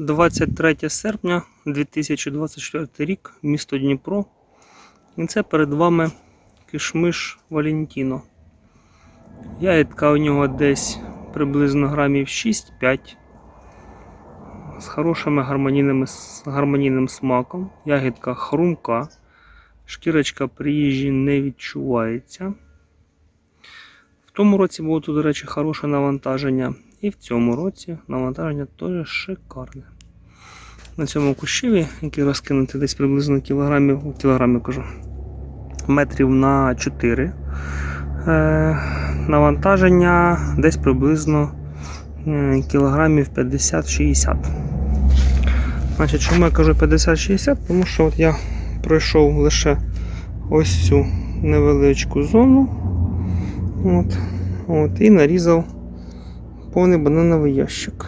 23 серпня 2024 рік, місто Дніпро. І це перед вами кишмиш Валентіно. Ягідка у нього десь приблизно грамів 6-5. З гармонійними, гармонійним смаком. Ягідка хрумка. Шкірочка при їжі не відчувається. В тому році було тут, до речі, хороше навантаження. І в цьому році навантаження теж шикарне. На цьому кущеві, який розкинутий десь приблизно кілограмів, у кілограмі кажу, метрів на 4. Е, навантаження десь приблизно е, кілограмів 50-60. Значить, чому я кажу 50-60? Тому що от я пройшов лише ось цю невеличку зону. От, от, і нарізав повний банановий ящик.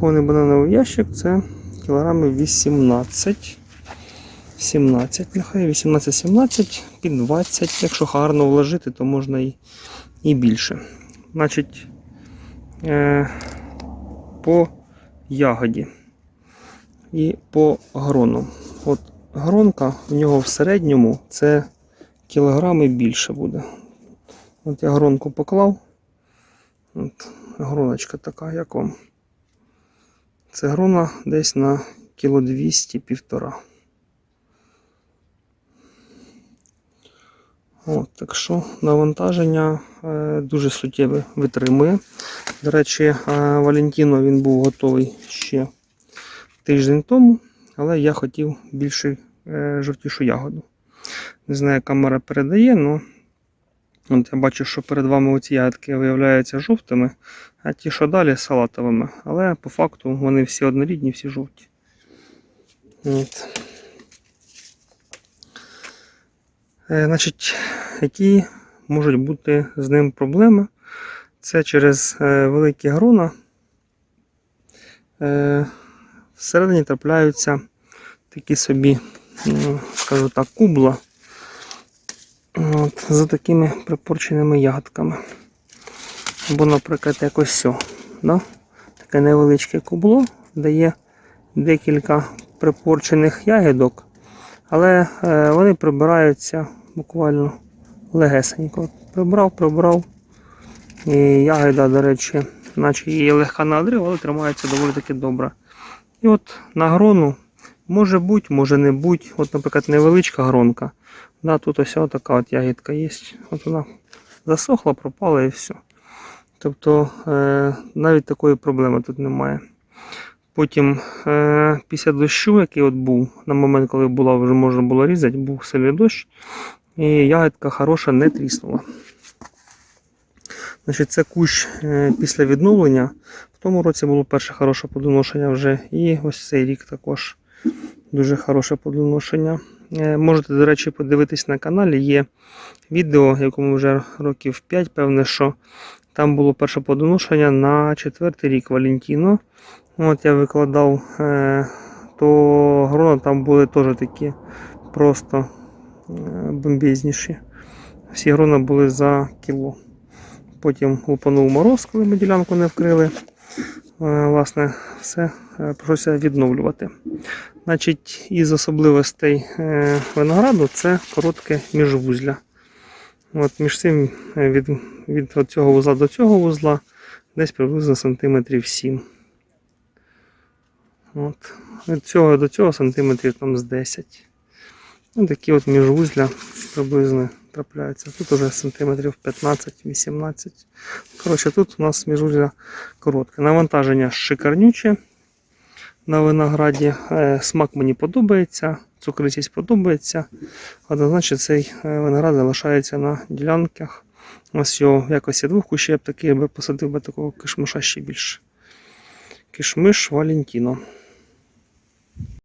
Повний банановий ящик це кілограмів 18. 17, нехай 18-17, під 20. Якщо гарно вложити, то можна і, і більше. Значить, е, по ягоді і по грону. От гронка в нього в середньому це кілограми більше буде. От я гронку поклав. От, гроночка така, як вам. Це грона десь на кіло 200 півтора. От, так що навантаження е, дуже суттєве витримує. До речі, е, Валентіно він був готовий ще тиждень тому, але я хотів більше е, жовтішу ягоду. Не знаю, камера передає, але от я бачу, що перед вами оці ягодки виявляються жовтими, а ті, що далі салатовими. Але по факту вони всі однорідні, всі жовті. От. Е, Значить, які можуть бути з ним проблеми? Це через е, великі грона. Е, всередині трапляються такі собі, ну, скажу так, кубла от, за такими припорченими ягодками. Або, наприклад, якось сьо. Да? Таке невеличке кубло дає декілька припорчених ягідок, але е, вони прибираються буквально легесенько. Прибрав, прибрав. І ягода, до речі, наче її легка на але тримається доволі таки добре. І от на грону може бути, може не бути. От, наприклад, невеличка гронка. Да, тут ось така от ягідка є. От вона засохла, пропала і все. Тобто е, навіть такої проблеми тут немає. Потім е, після дощу, який от був, на момент, коли була, вже можна було різати, був сильний дощ, і ягідка хороша не тріснула. Значить, Це кущ е, після відновлення. В тому році було перше хороше плодоношення вже. І ось цей рік також дуже хороше плодоношення. Е, Можете, до речі, подивитись на каналі. Є відео, якому вже років 5, певне, що там було перше плодоношення на четвертий рік Валентіно. От я викладав, е, то грона там були теж такі просто е, бомбезніші. Всі грона були за кіло. Потім лупанув мороз, коли ми ділянку не вкрили. Е, Власне, все е, відновлювати. Значить, із особливостей е, винограду це коротке міжвузля. От Між цим від, від цього вузла до цього вузла десь приблизно сантиметрів 7. От. Від цього до цього сантиметрів там з 10. Ось такі от міжвузля приблизно трапляються. Тут уже сантиметрів 15-18. Коротше, тут у нас міжвузля коротке. Навантаження шикарнюче на винограді. Е, Смак мені подобається, цукритість подобається. Однозначно цей е, виноград залишається на ділянках. Ось його в якості двох кущів я б такий би посадив би такого кишмиша ще більше. Кишмиш Валентіно.